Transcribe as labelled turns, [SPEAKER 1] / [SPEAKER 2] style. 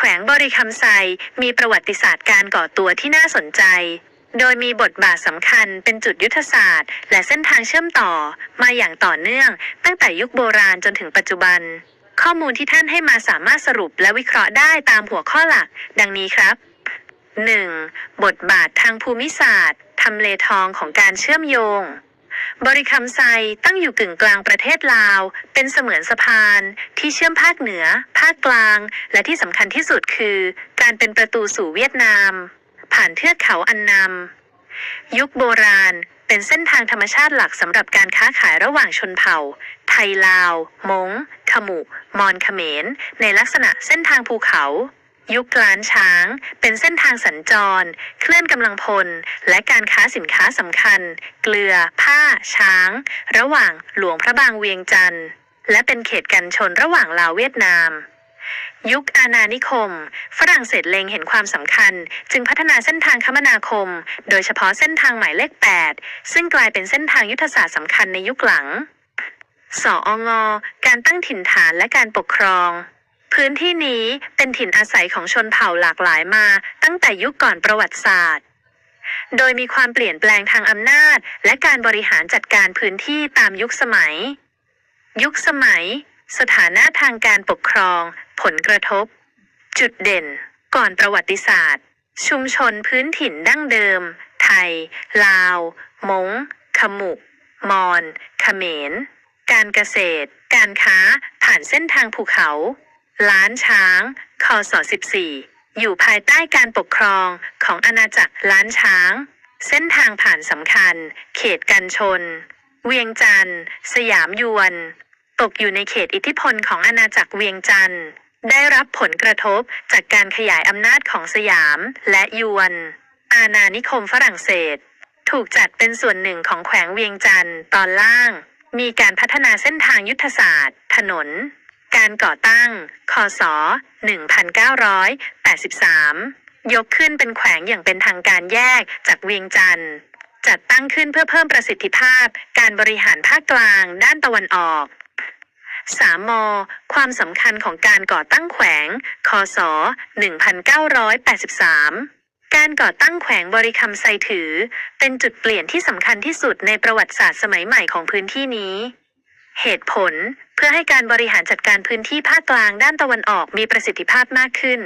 [SPEAKER 1] แขวงบริคำไซมีประวัติศาสตร์การก่อตัวที่น่าสนใจ โดยมีบทบาทสำคัญเป็นจุดยุทธศาสตร์ และเส้นทางเชื่อมต่อ มาอย่างต่อเนื่อง ตั้งแต่ยุคโบราณจนถึงปัจจุบัน ข้อมูลที่ท่านให้มาสามารถสรุปและวิเคราะห์ได้ตามหัวข้อหลัก ดังนี้ครับ 1. บทบาททางภูมิศาสตร์ทำเลทองของการเชื่อมโยง บริคำไซตั้งอยู่กึ่งกลางประเทศลาว เป็นเสมือนสะพาน ที่เชื่อมภาคเหนือ ภาคกลาง และที่สำคัญที่สุดคือ การเป็นประตูสู่เวียดนาม ผ่านเทือกเขาอันนำยุคโบราณ เป็นเส้นทางธรรมชาติหลักสำหรับการค้าขายระหว่างชนเผ่า ไทยลาวมงขมุ มอนเขมร ในลักษณะเส้นทางภูเขา ยุคล้านช้าง เป็นเส้นทางสัญจร เคลื่อนกำลังพล และการค้าสินค้าสำคัญ เกลือ ผ้า ช้าง ระหว่างหลวงพระบางเวียงจันทร์ และเป็นเขตกันชนระหว่างลาวเวียดนาม ยุคอาณานิคม ฝรั่งเศสเล็งเห็นความสำคัญ จึงพัฒนาเส้นทางคมนาคม โดยเฉพาะเส้นทางหมายเลข 8 ซึ่งกลายเป็นเส้นทางยุทธศาสตร์สำคัญในยุคหลังสอองอการตั้งถิ่นฐานและการปกครอง พื้นที่นี้เป็นถิ่นอาศัยของชนเผ่าหลากหลายมาตั้งแต่ยุคก่อนประวัติศาสตร์ โดยมีความเปลี่ยนแปลงทางอำนาจ และการบริหารจัดการพื้นที่ตามยุคสมัย ยุคสมัย สถานะทางการปกครอง ผลกระทบ จุดเด่น ก่อนประวัติศาสตร์ ชุมชนพื้นถิ่นดั้งเดิม ไทย ลาวมงขมุก มอน เขมร การเกษตร การค้า ผ่านเส้นทางภูเขา ล้านช้างคศ14 อยู่ภายใต้การปกครองของอาณาจักรล้านช้าง เส้นทางผ่านสำคัญ เขตกันชน เวียงจันทร์ สยามยวน ตกอยู่ในเขตอิทธิพลของอาณาจักรเวียงจันทร์ ได้รับผลกระทบจากการขยายอำนาจของสยามและยวน อาณานิคมฝรั่งเศส ถูกจัดเป็นส่วนหนึ่งของแขวงเวียงจันทร์ตอนล่าง มีการพัฒนาเส้นทางยุทธศาสตร์ ถนน การก่อตั้ง คศ 1983 ยกขึ้นเป็นแขวงอย่างเป็นทางการแยกจากเวียงจันทร์ จัดตั้งขึ้นเพื่อเพิ่มประสิทธิภาพ การบริหารภาคกลางด้านตะวันออกสามมความสำคัญของการก่อตั้งแขวง คศ 1983 การก่อตั้งแขวงบริคำไซถือ เป็นจุดเปลี่ยนที่สำคัญที่สุดในประวัติศาสตร์สมัยใหม่ของพื้นที่นี้ เหตุผล เพื่อให้การบริหารจัดการพื้นที่ภาคกลางด้านตะวันออกมีประสิทธิภาพมากขึ้น